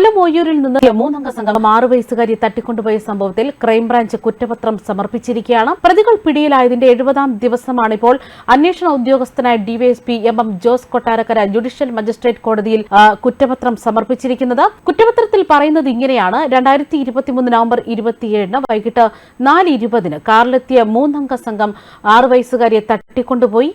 കൊല്ലം ഓയൂരിൽ നിന്ന് മൂന്നംഗ സംഘം ആറു വയസ്സുകാരി തട്ടിക്കൊണ്ടുപോയ സംഭവത്തിൽ ക്രൈംബ്രാഞ്ച് കുറ്റപത്രം സമർപ്പിച്ചിരിക്കുകയാണ്. പ്രതികൾ പിടിയിലായതിന്റെ എഴുപതാം ദിവസമാണിപ്പോൾ. അന്വേഷണ ഉദ്യോഗസ്ഥനായ DYSP M M Jose Kottarakkara judicial magistrate കോടതിയിൽ കുറ്റപത്രം സമർപ്പിച്ചിരിക്കുന്നത്. കുറ്റപത്രത്തിൽ പറയുന്നത് ഇങ്ങനെയാണ്. രണ്ടായിരത്തി ഇരുപത്തിമൂന്ന് നവംബർ ഇരുപത്തിയേഴിന് വൈകിട്ട് നാല് ഇരുപതിന് കാറിലെത്തിയ മൂന്നംഗ സംഘം ആറു വയസ്സുകാരിയെ തട്ടിക്കൊണ്ടുപോയി.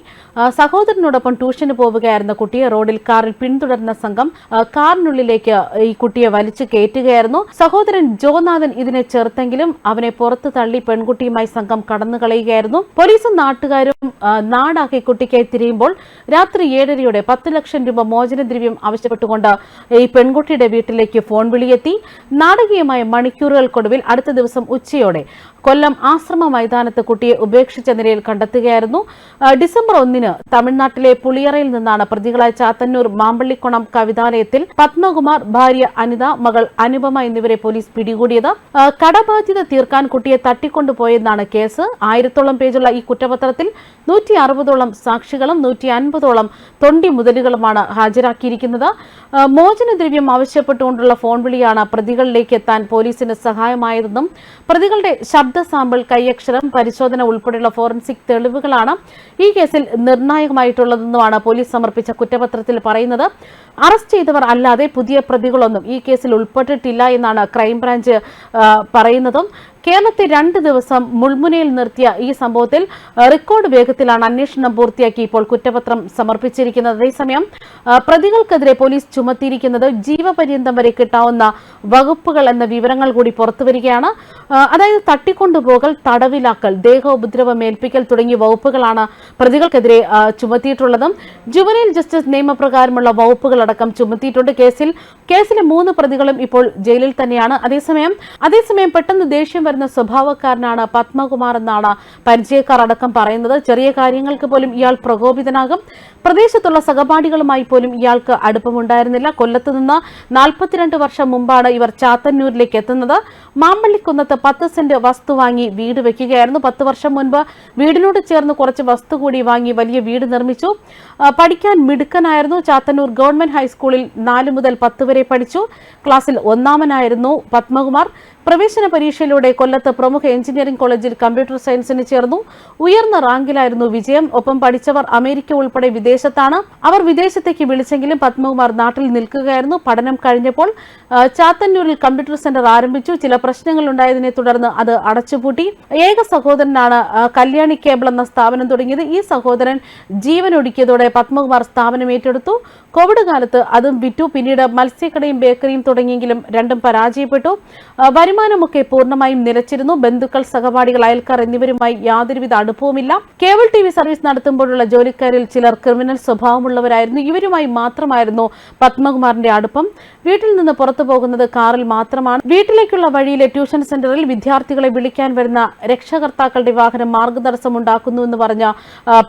സഹോദരനോടൊപ്പം ട്യൂഷന് പോവുകയായിരുന്ന കുട്ടിയെ റോഡിൽ കാറിൽ പിന്തുടർന്ന സംഘം കാറിനുള്ളിലേക്ക് ഈ കുട്ടിയെ വലിച്ചു കയറ്റുകയായിരുന്നു. സഹോദരൻ ജോനാഥൻ ഇതിനെ ചെറുത്തെങ്കിലും അവനെ പുറത്തു തള്ളി പെൺകുട്ടിയുമായി സംഘം കടന്നുകളയുകയായിരുന്നു പോലീസും നാട്ടുകാരും നാടാക്കി നാടാകെ കുട്ടിക്കായി തിരിയുമ്പോൾ രാത്രി ഏഴരയോടെ പത്ത് ലക്ഷം രൂപ മോചനദ്രവ്യം ആവശ്യപ്പെട്ടുകൊണ്ട് ഈ പെൺകുട്ടിയുടെ വീട്ടിലേക്ക് ഫോൺ വിളിയെത്തി. നാടകീയമായ മണിക്കൂറുകൾക്കൊടുവിൽ അടുത്ത ദിവസം ഉച്ചയോടെ കൊല്ലം ആശ്രമ മൈതാനത്ത് കുട്ടിയെ ഉപേക്ഷിച്ച നിലയിൽ കണ്ടെത്തുകയായിരുന്നു. ഡിസംബർ ഒന്നിന് തമിഴ്നാട്ടിലെ പുളിയറയിൽ നിന്നാണ് പ്രതികളായ ചാത്തന്നൂർ മാമ്പള്ളിക്കുണം കവിതാലയത്തിൽ പത്മകുമാർ ഭാര്യ അനിത മകൾ അനുപമ എന്നിവരെ പോലീസ് പിടികൂടിയത്. കടബാധ്യത തീർക്കാൻ കുട്ടിയെ തട്ടിക്കൊണ്ടുപോയെന്നാണ് കേസ്. ആയിരത്തോളം പേജുള്ള ഈ കുറ്റപത്രത്തിൽ നൂറ്റി അറുപതോളം സാക്ഷികളും നൂറ്റി അൻപതോളം തൊണ്ടി മുതലുകളുമാണ് ഹാജരാക്കിയിരിക്കുന്നത്. മോചനദ്രവ്യം ആവശ്യപ്പെട്ടുകൊണ്ടുള്ള ഫോൺ വിളിയാണ് പ്രതികളിലേക്ക് എത്താൻ പോലീസിന് സഹായമായതെന്നും പ്രതികളുടെ ശബ്ദ സാമ്പിൾ കൈയക്ഷരം പരിശോധന ഉൾപ്പെടെയുള്ള ഫോറൻസിക് തെളിവുകളാണ് ഈ കേസിൽ നിർണായകമായിട്ടുള്ളതെന്നുമാണ് പോലീസ് സമർപ്പിച്ച കുറ്റപത്രത്തിൽ പറയുന്നത്. അറസ്റ്റ് ചെയ്തവർ അല്ലാതെ പുതിയ പ്രതികളൊന്നും ഈ കേസിൽ ഉൾപ്പെട്ടിട്ടില്ല എന്നാണ് ക്രൈംബ്രാഞ്ച് പറയുന്നതും. കേരളത്തെ രണ്ട് ദിവസം മുൾമുനയിൽ നിർത്തിയ ഈ സംഭവത്തിൽ റെക്കോർഡ് വേഗത്തിലാണ് അന്വേഷണം പൂർത്തിയാക്കി ഇപ്പോൾ കുറ്റപത്രം സമർപ്പിച്ചിരിക്കുന്നത്. അതേസമയം പ്രതികൾക്കെതിരെ പോലീസ് ചുമത്തിയിരിക്കുന്നത് ജീവപര്യന്തം വരെ കിട്ടാവുന്ന വകുപ്പുകൾ എന്ന വിവരങ്ങൾ കൂടി പുറത്തുവരികയാണ് അതായത് തട്ടിക്കൊണ്ടുപോകൽ തടവിലാക്കൽ ദേഹോപദ്രവം ഏൽപ്പിക്കൽ തുടങ്ങിയ വകുപ്പുകളാണ് പ്രതികൾക്കെതിരെ ചുമത്തിയിട്ടുള്ളതും. ജുവനൈൽ ജസ്റ്റിസ് നിയമപ്രകാരമുള്ള വകുപ്പുകളടക്കം ചുമത്തിയിട്ടുണ്ട്. കേസിൽ കേസിലെ മൂന്ന് പ്രതികളും ഇപ്പോൾ ജയിലിൽ തന്നെയാണ്. അതേസമയം അതേസമയം പെട്ടെന്ന് ദേഷ്യം വരുന്ന സ്വഭാവക്കാരനാണ് പത്മകുമാർ എന്നാണ് പരിചയക്കാർ അടക്കം പറയുന്നത്. ചെറിയ കാര്യങ്ങൾക്ക് പോലും ഇയാൾ പ്രകോപിതനാകും. പ്രദേശത്തുള്ള സഹപാഠികളുമായി പോലും ഇയാൾക്ക് അടുപ്പമുണ്ടായിരുന്നില്ല. കൊല്ലത്ത് നിന്ന് നാൽപ്പത്തിരണ്ട് വർഷം മുമ്പാണ് ഇവർ ചാത്തന്നൂരിലേക്ക് എത്തുന്നത്. മാമ്പള്ളിക്കുന്നത്ത് പത്ത് സെന്റ് വസ്തു വാങ്ങി വീട് വെക്കുകയായിരുന്നു. പത്ത് വർഷം മുൻപ് വീടിനോട് ചേർന്ന് കുറച്ച് വസ്തു കൂടി വാങ്ങി വലിയ വീട് നിർമ്മിച്ചു. പഠിക്കാൻ മിടുക്കനായിരുന്നു. ചാത്തന്നൂർ ഗവൺമെന്റ് ഹൈസ്കൂളിൽ നാല് മുതൽ പത്ത് വരെ പഠിച്ചു. ക്ലാസ്സിൽ ഒന്നാമനായിരുന്നു പത്മകുമാർ. പ്രവേശന പരീക്ഷയിലൂടെ കൊല്ലത്ത് പ്രമുഖ എഞ്ചിനീയറിംഗ് കോളേജിൽ കമ്പ്യൂട്ടർ സയൻസിന് ചേർന്നു. ഉയർന്ന റാങ്കിലായിരുന്നു വിജയം. ഒപ്പം പഠിച്ചവർ അമേരിക്ക ഉൾപ്പെടെ വിദേശത്താണ്. അവർ വിദേശത്തേക്ക് വിളിച്ചെങ്കിലും പത്മകുമാർ നാട്ടിൽ നിൽക്കുകയായിരുന്നു. പഠനം കഴിഞ്ഞപ്പോൾ ചാത്തന്നൂരിൽ കമ്പ്യൂട്ടർ സെന്റർ ആരംഭിച്ചു. ചില പ്രശ്നങ്ങൾ ഉണ്ടായതിനെ തുടർന്ന് അത് അടച്ചുപൂട്ടി. ഏക സഹോദരനാണ് കല്യാണി കേബിൾ എന്ന സ്ഥാപനം തുടങ്ങിയത്. ഈ സഹോദരൻ ജീവനൊടുക്കിയതോടെ പത്മകുമാർ സ്ഥാപനം ഏറ്റെടുത്തു. കോവിഡ് കാലത്ത് അതും വിറ്റു. പിന്നീട് മത്സ്യക്കടയും ബേക്കറിയും തുടങ്ങിയെങ്കിലും രണ്ടും പരാജയപ്പെട്ടു. ആ, വരുമാനമൊക്കെ പൂർണമായും നിലച്ചിരുന്നു. ബന്ധുക്കൾ സഹപാഠികൾ അയൽക്കാർ എന്നിവരുമായി യാതൊരുവിധ അടുപ്പവുമില്ല. കേബിൾ ടി സർവീസ് നടത്തുമ്പോഴുള്ള ജോലിക്കാരിൽ ചിലർ ക്രിമിനൽ സ്വഭാവമുള്ളവരായിരുന്നു. ഇവരുമായി മാത്രമായിരുന്നു പത്മകുമാറിന്റെ അടുപ്പം. വീട്ടിൽ നിന്ന് പുറത്തു പോകുന്നത് കാറിൽ മാത്രമാണ്. വീട്ടിലേക്കുള്ള വഴിയിലെ ട്യൂഷൻ സെന്ററിൽ വിദ്യാർത്ഥികളെ വിളിക്കാൻ വരുന്ന രക്ഷകർത്താക്കളുടെ വാഹനം മാർഗതടസ്സം ഉണ്ടാക്കുന്നുവെന്ന് പറഞ്ഞ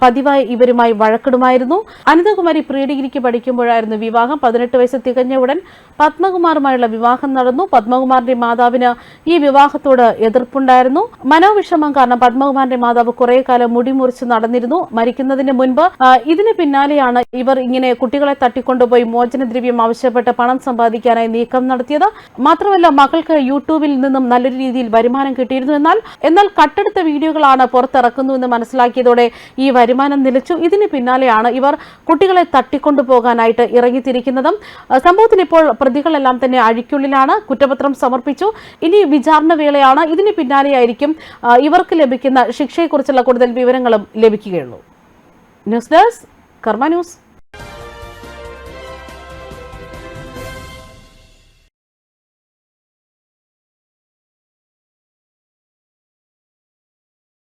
പതിവായി ഇവരുമായി വഴക്കിടുമായിരുന്നു അനിതകുമാരി പ്രീ ഡിഗ്രിക്ക് പഠിക്കുമ്പോഴായിരുന്നു വിവാഹം. പതിനെട്ട് വയസ്സ് തികഞ്ഞ ഉടൻ പത്മകുമാറുമായുള്ള വിവാഹം നടന്നു. പത്മകുമാറിന്റെ മാതാവിന് ഈ വിവാഹത്തോട് എതിർപ്പുണ്ടായിരുന്നു. മനോവിഷമം കാരണം പത്മകുമാറിന്റെ മാതാവ് കുറെ കാലം മുടിമുറിച്ച് നടന്നിരുന്നു. മരിക്കുന്നതിന് മുൻപ് ഇതിന് പിന്നാലെയാണ് ഇവർ ഇങ്ങനെ കുട്ടികളെ തട്ടിക്കൊണ്ടുപോയി മോചനദ്രവ്യം ആവശ്യപ്പെട്ട് പണം സമ്പാദിക്കാനായി നീക്കം നടത്തിയത്. മാത്രമല്ല മകൾക്ക് യൂട്യൂബിൽ നിന്നും നല്ലൊരു രീതിയിൽ വരുമാനം കിട്ടിയിരുന്നു എന്നാൽ എന്നാൽ കട്ടെടുത്ത വീഡിയോകളാണ് പുറത്തിറക്കുന്നുവെന്ന് മനസ്സിലാക്കിയതോടെ ഈ വരുമാനം നിലച്ചു. ഇതിന് പിന്നാലെയാണ് ഇവർ കുട്ടികളെ തട്ടിക്കൊണ്ടുപോകാനായിട്ട് ഇറങ്ങിത്തിരിക്കുന്നതും. സംഭവത്തിന് ഇപ്പോൾ പ്രതികളെല്ലാം തന്നെ അഴിക്കുള്ളിലാണ്. കുറ്റപത്രം സമർപ്പിച്ചു. ഇനി വിചാരണ വേളയാണ്. ഇതിന് പിന്നാലെയായിരിക്കും ഇവർക്ക് ലഭിക്കുന്ന ശിക്ഷയെക്കുറിച്ചുള്ള കൂടുതൽ വിവരങ്ങളും ലഭിക്കുകയുള്ളൂ. News desk Karma news.